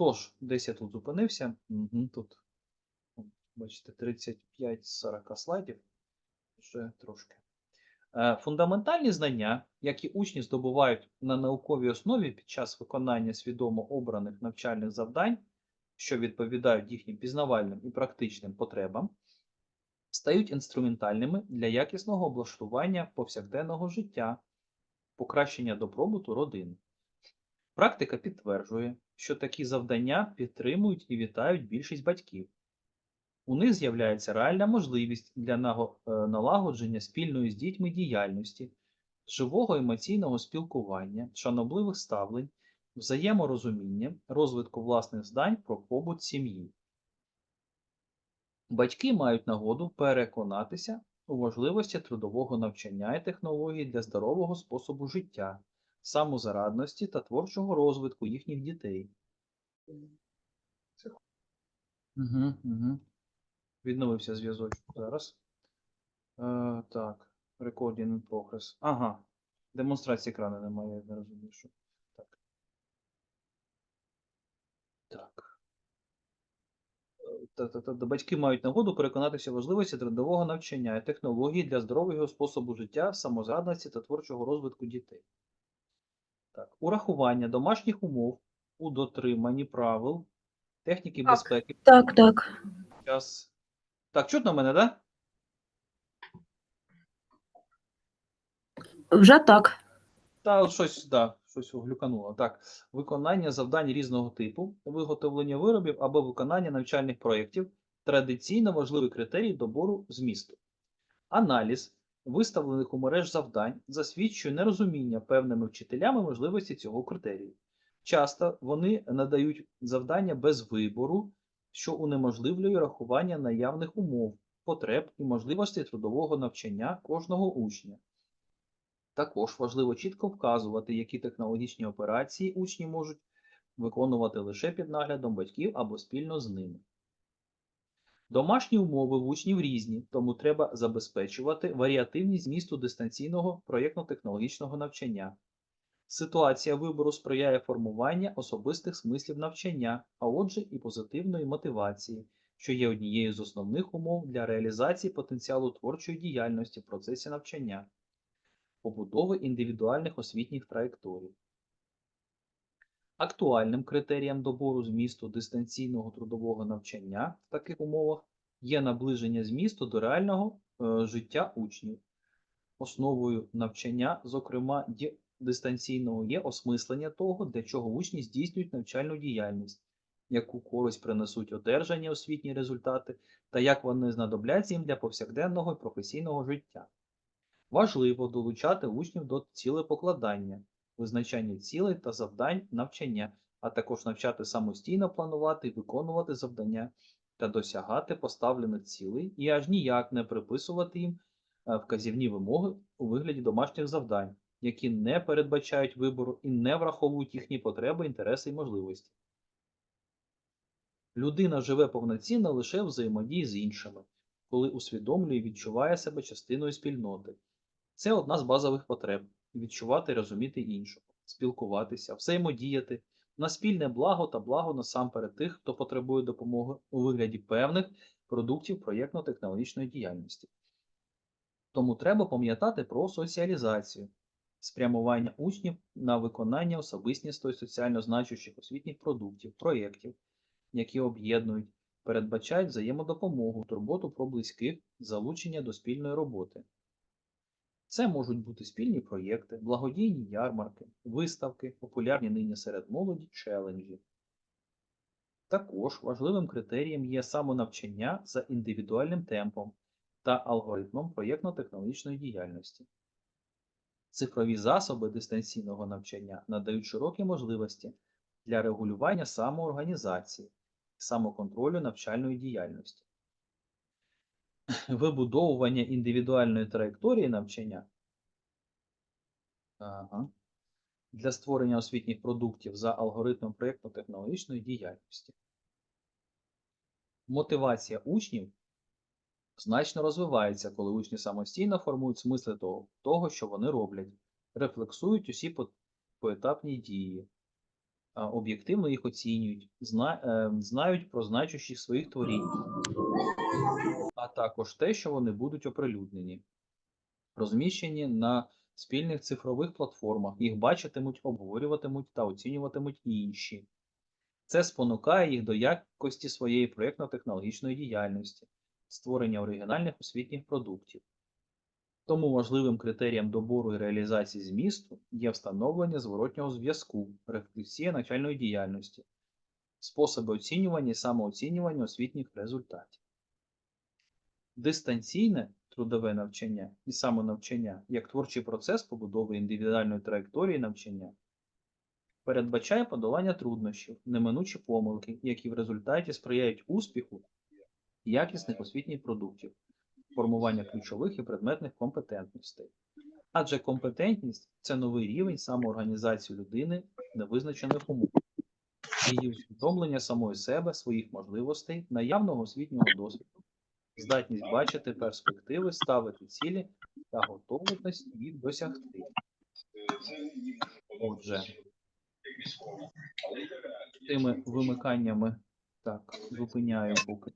Тож, десь я тут зупинився. Тут, бачите, 35-40 слайдів. Ще трошки. Е, Фундаментальні знання, які учні здобувають на науковій основі під час виконання свідомо обраних навчальних завдань, що відповідають їхнім пізнавальним і практичним потребам, стають інструментальними для якісного облаштування повсякденного життя, покращення добробуту родини. Практика підтверджує, що такі завдання підтримують і вітають більшість батьків. У них з'являється реальна можливість для е, налагодження спільної з дітьми діяльності, живого емоційного спілкування, шанобливих ставлень, взаєморозуміння, розвитку власних здань про побут сім'ї. Батьки мають нагоду переконатися у важливості трудового навчання і технологій для здорового способу життя, самозарадності та творчого розвитку їхніх дітей. Угу, угу. Відновився зв'язочок зараз. Е, так, recording in progress. Ага. Демонстрації екрану немає, я не розумію, що. Так. Так. Е, Та, та, та, батьки мають нагоду переконатися важливості трудового навчання і технологій для здорового способу життя, самозрадності та творчого розвитку дітей. Так. Урахування домашніх умов у дотриманні правил, техніки Так. безпеки Так, так. Час. Так, чутно мене, да? Вже так. Та от щось, да, щось глюкануло. Так, виконання завдань різного типу, виготовлення виробів або виконання навчальних проєктів традиційно важливий критерій добору змісту. Аналіз виставлених у мереж завдань засвідчує нерозуміння певними вчителями можливості цього критерію. Часто вони надають завдання без вибору, що унеможливлює рахування наявних умов, потреб і можливостей трудового навчання кожного учня. Також важливо чітко вказувати, які технологічні операції учні можуть виконувати лише під наглядом батьків або спільно з ними. Домашні умови в учнів різні, тому треба забезпечувати варіативність змісту дистанційного проєктно-технологічного навчання. Ситуація вибору сприяє формуванню особистих смислів навчання, а отже і позитивної мотивації, що є однією з основних умов для реалізації потенціалу творчої діяльності в процесі навчання побудови індивідуальних освітніх траєкторій. Актуальним критерієм добору змісту дистанційного трудового навчання в таких умовах є наближення змісту до реального е, життя учнів. Основою навчання, зокрема дистанційного, є осмислення того, для чого учні здійснюють навчальну діяльність, яку користь принесуть одержані освітні результати та як вони знадобляться їм для повсякденного і професійного життя. Важливо долучати учнів до цілепокладання, визначання цілей та завдань навчання, а також навчати самостійно планувати і виконувати завдання та досягати поставлених цілей і аж ніяк не приписувати їм е, вказівні вимоги у вигляді домашніх завдань, які не передбачають вибору і не враховують їхні потреби, інтереси і можливості. Людина живе повноцінно лише в взаємодії з іншими, коли усвідомлює і відчуває себе частиною спільноти. Це одна з базових потреб відчувати розуміти іншого, спілкуватися, взаємодіяти на спільне благо та благо насамперед тих, хто потребує допомоги у вигляді певних продуктів проєктно-технологічної діяльності. Тому треба пам'ятати про соціалізацію, спрямування учнів на виконання особистісто і соціально значущих освітніх продуктів, проєктів, які об'єднують, передбачають взаємодопомогу, турботу про близьких, залучення до спільної роботи. Це можуть бути спільні проєкти, благодійні ярмарки, виставки, популярні нині серед молоді челенджі. Також важливим критерієм є самонавчання за індивідуальним темпом та алгоритмом проєктно-технологічної діяльності. Цифрові засоби дистанційного навчання надають широкі можливості для регулювання самоорганізації, самоконтролю навчальної діяльності вибудовування індивідуальної траєкторії навчання ага. для створення освітніх продуктів за алгоритмом проєктно-технологічної діяльності. Мотивація учнів значно розвивається, коли учні самостійно формують смисли того, того, що вони роблять, рефлексують усі по- поетапні дії, об'єктивно їх оцінюють, зна, е, знають про значущих своїх творінь, а також те, що вони будуть оприлюднені, розміщені на спільних цифрових платформах. Їх бачитимуть, обговорюватимуть та оцінюватимуть інші. Це спонукає їх до якості своєї проєктно-технологічної діяльності, створення оригінальних освітніх продуктів. Тому важливим критерієм добору і реалізації змісту є встановлення зворотнього зв'язку, рефлексія навчальної діяльності, способи оцінювання і самооцінювання освітніх результатів. Дистанційне трудове навчання і самонавчання як творчий процес побудови індивідуальної траєкторії навчання передбачає подолання труднощів, неминучі помилки, які в результаті сприяють успіху якісних освітніх продуктів, формування ключових і предметних компетентностей. Адже компетентність це новий рівень самоорганізації людини в невизначених умовах, її усвідомлення самої себе, своїх можливостей, наявного освітнього досвіду, здатність бачити перспективи, ставити цілі та готовність їх досягти. Отже, тими вимиканнями так, зупиняю поки.